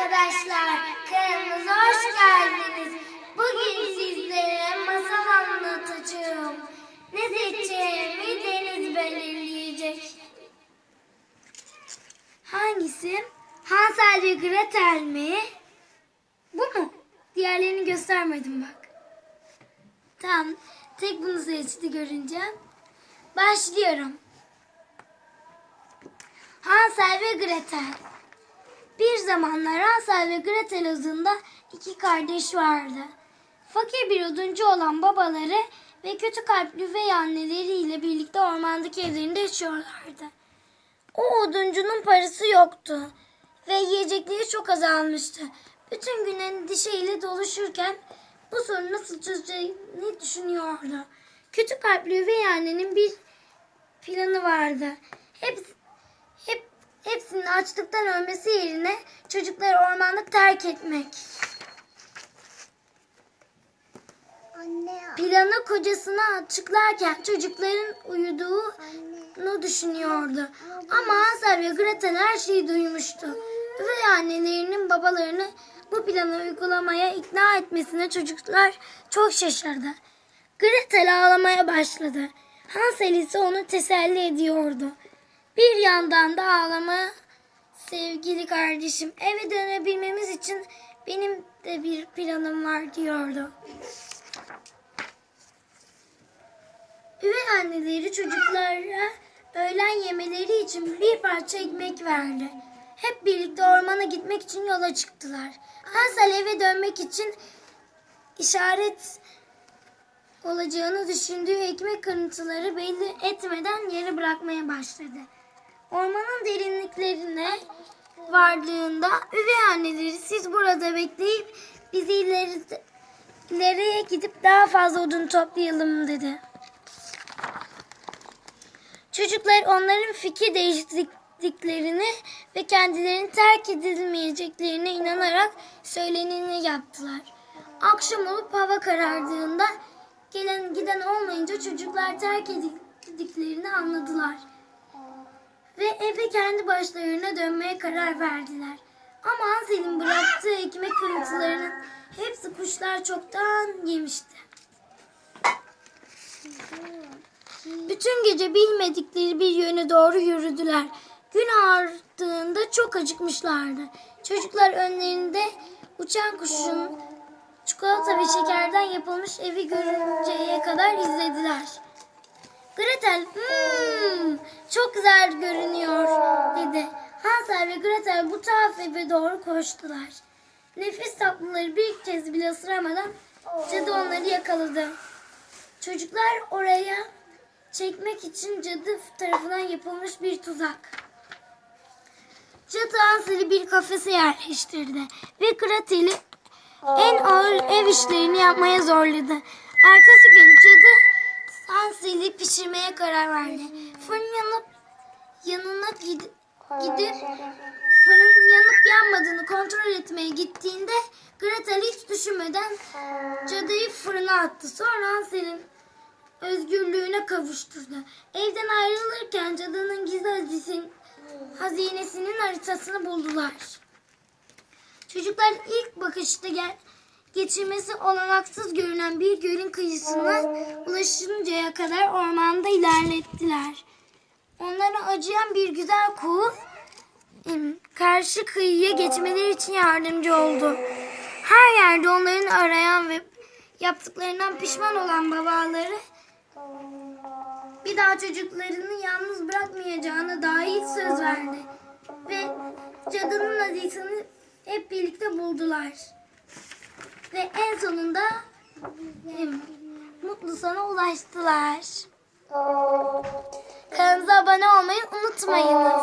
arkadaşlar, kanalımıza hoş geldiniz. Bugün sizlere masal anlatacağım. Ne seçeceğimi Deniz belirleyecek. Hangisi? Hansel ve Gretel mi? Bu mu? Diğerlerini göstermedim bak. Tamam, tek bunu seçti görünce. Başlıyorum. Hansel ve Gretel. Bir zamanlar Hansel ve Gretel adında iki kardeş vardı. Fakir bir oduncu olan babaları ve kötü kalpli üvey anneleriyle birlikte ormandaki evlerinde yaşıyorlardı. O oduncunun parası yoktu ve yiyecekleri çok azalmıştı. Bütün gün endişeyle doluşurken bu sorunu nasıl çözeceğini düşünüyordu. Kötü kalpli üvey annenin bir planı vardı. Hep, hep, hepsinin açlıktan ölmesi yerine çocukları ormanda terk etmek. Anne, Planı kocasına açıklarken çocukların uyuduğunu anne. düşünüyordu. Ama Hansel ve Gretel her şeyi duymuştu. Üvey annelerinin babalarını bu planı uygulamaya ikna etmesine çocuklar çok şaşırdı. Gretel ağlamaya başladı. Hansel ise onu teselli ediyordu. Bir yandan da ağlama sevgili kardeşim eve dönebilmemiz için benim de bir planım var diyordu. Üvey anneleri çocuklara öğlen yemeleri için bir parça ekmek verdi. Hep birlikte ormana gitmek için yola çıktılar. Hansel eve dönmek için işaret olacağını düşündüğü ekmek kırıntıları belli etmeden yere bırakmaya başladı. Ormanın derinliklerine vardığında üvey anneleri siz burada bekleyip bizi ileri, ileriye gidip daha fazla odun toplayalım dedi. Çocuklar onların fikir değiştirdiklerini ve kendilerinin terk edilmeyeceklerine inanarak söyleneni yaptılar. Akşam olup hava karardığında gelen giden olmayınca çocuklar terk edildiklerini anladılar. Ve eve kendi başlarına dönmeye karar verdiler. Ama Hansel'in bıraktığı ekmek kırıntılarının hepsi kuşlar çoktan yemişti. Bütün gece bilmedikleri bir yöne doğru yürüdüler. Gün ağardığında çok acıkmışlardı. Çocuklar önlerinde uçan kuşun çikolata ve şekerden yapılmış evi görünceye kadar izlediler. Gretel, "Hmm, çok güzel görünüyor dedi. Hansel ve Gretel bu tuhaf eve doğru koştular. Nefis tatlıları bir kez bile ısıramadan cadı onları yakaladı. Çocuklar oraya çekmek için cadı tarafından yapılmış bir tuzak. Cadı Hansel'i bir kafese yerleştirdi ve Gretel'i en ağır ev işlerini yapmaya zorladı. Ertesi gün cadı Hansel'i pişirmeye karar verdi. Fırın yanıp yanına gid- gidip fırının yanıp yanmadığını kontrol etmeye gittiğinde Gretel hiç düşünmeden cadıyı fırına attı. Sonra Hansel'in özgürlüğüne kavuşturdu. Evden ayrılırken cadının gizli hazinesin- hazinesinin haritasını buldular. Çocuklar ilk bakışta gel geçirmesi olanaksız görünen bir gölün kıyısına ulaşıncaya kadar ormanda ilerlettiler. Onlara acıyan bir güzel kuğu karşı kıyıya geçmeleri için yardımcı oldu. Her yerde onların arayan ve yaptıklarından pişman olan babaları bir daha çocuklarını yalnız bırakmayacağına dair söz verdi. Ve cadının hazisini hep birlikte buldular. Ve en sonunda mutlu sona ulaştılar. Kanalımıza abone olmayı unutmayınız.